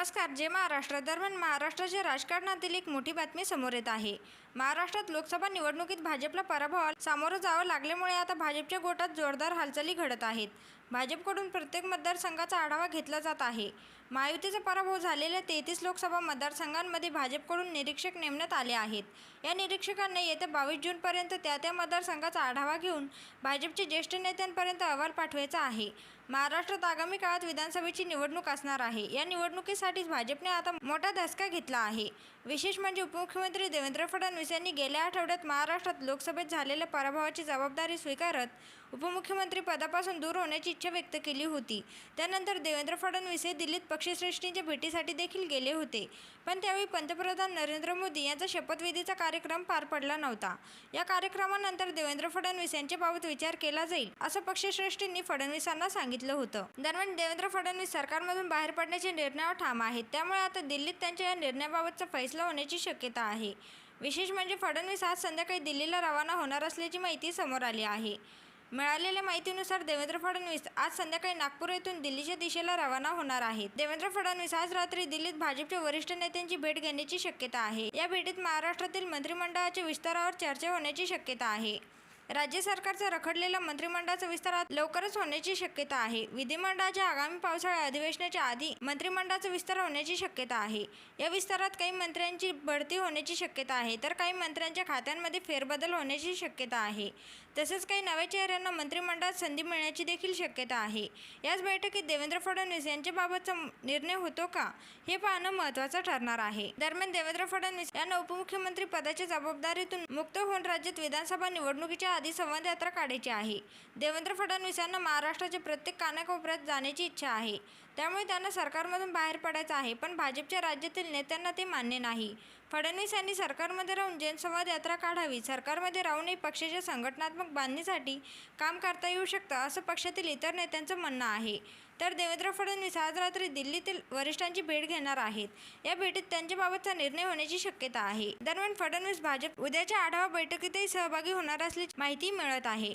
नमस्कार जे महाराष्ट्र दरम्यान महाराष्ट्राच्या राजकारणातील एक मोठी बातमी समोर येत आहे. महाराष्ट्रात लोकसभा निवडणुकीत भाजपला पराभव सामोरं जावं लागल्यामुळे आता भाजपच्या गोटात जोरदार हालचाली घडत आहेत. भाजपकडून प्रत्येक मतदारसंघाचा आढावा घेतला जात आहे. महायुतीचा पराभव झालेल्या तेहतीस लोकसभा मतदारसंघांमध्ये भाजपकडून निरीक्षक नेमण्यात आले आहेत. या निरीक्षकांना येत्या बावीस जूनपर्यंत त्या त्या मतदारसंघाचा आढावा घेऊन भाजपचे ज्येष्ठ नेत्यांपर्यंत अहवाल पाठवायचा आहे. महाराष्ट्रात आगामी काळात विधानसभेची निवडणूक असणार आहे. या निवडणुकीसाठीच भाजपने आता मोठा धसका घेतला आहे. विशेष म्हणजे उपमुख्यमंत्री देवेंद्र फडणवीस यांनी गेल्या आठवड्यात महाराष्ट्रात लोकसभेत झालेल्या पराभवाची जबाबदारी स्वीकारत उपमुख्यमंत्री पदापासून दूर होण्याची इच्छा व्यक्त केली होती. त्यानंतर देवेंद्र फडणवीस हे दिल्लीत पक्षश्रेष्ठींच्या भेटीसाठी देखील गेले होते. पण त्यावेळी पंतप्रधान नरेंद्र मोदी यांचा शपथविधीचा कार्यक्रम पार पडला नव्हता. या कार्यक्रमानंतर देवेंद्र फडणवीस यांच्याबाबत विचार केला जाईल असं पक्षश्रेष्ठींनी फडणवीसांना सांगितलं होतं. दरम्यान देवेंद्र फडणवीस सरकारमधून बाहेर पडण्याच्या निर्णयावर ठाम आहेत. त्यामुळे आता दिल्लीत त्यांच्या या निर्णयाबाबतचा फैसला होण्याची शक्यता आहे. विशेष म्हणजे फडणवीस आज संध्याकाळी दिल्लीला रवाना होणार असल्याची माहिती समोर आली आहे. मिळालेल्या माहितीनुसार देवेंद्र फडणवीस आज संध्याकाळी नागपूर येथून दिल्लीच्या दिशेला रवाना होणार आहेत. देवेंद्र फडणवीस आज रात्री दिल्लीत भाजपच्या वरिष्ठ नेत्यांची भेट घेण्याची शक्यता आहे. या भेटीत महाराष्ट्रातील मंत्रिमंडळाच्या विस्तारावर चर्चा होण्याची शक्यता आहे. राज्य सरकारचा रखडलेला मंत्रिमंडळाचा विस्तार लवकरच होण्याची शक्यता आहे. विधिमंडळाच्या आगामी पावसाळ्या अधिवेशनाच्या आधी मंत्रिमंडळाचा विस्तार होण्याची शक्यता आहे. या विस्तारात काही मंत्र्यांची बढती होण्याची शक्यता आहे तर काही मंत्र्यांच्या खात्यांमध्ये फेरबदल होण्याची शक्यता आहे. तसेच काही नव्या चेहऱ्यांना मंत्रिमंडळात संधी मिळण्याची देखील शक्यता आहे. याच बैठकीत देवेंद्र फडणवीस यांच्याबाबतचा निर्णय होतो का हे पाहणं महत्त्वाचं ठरणार आहे. दरम्यान देवेंद्र फडणवीस यांना उपमुख्यमंत्री पदाच्या जबाबदारीतून मुक्त होऊन राज्यात विधानसभा निवडणुकीच्या आधी संवाद यात्रा काढायची आहे. देवेंद्र फडणवीस यांना महाराष्ट्राच्या प्रत्येक कानाकोपऱ्यात जाण्याची इच्छा आहे. त्यामुळे त्यांना सरकारमधून बाहेर पडायचं आहे. पण भाजपच्या राज्यातील नेत्यांना ते मान्य नाही. फडणवीस यांनी सरकारमध्ये राहून जनसंवाद यात्रा काढावी. सरकारमध्ये राहूनही पक्षाच्या संघटनात्मक बांधणीसाठी काम करता येऊ शकतं असं पक्षातील इतर नेत्यांचं म्हणणं आहे. तर देवेंद्र फडणवीस आज रात्री दिल्लीतील वरिष्ठांची भेट घेणार आहेत. या भेटीत त्यांच्याबाबतचा निर्णय होण्याची शक्यता आहे. दरम्यान फडणवीस भाजप उद्याच्या आढावा बैठकीतही सहभागी होणार असल्याची माहिती मिळत आहे.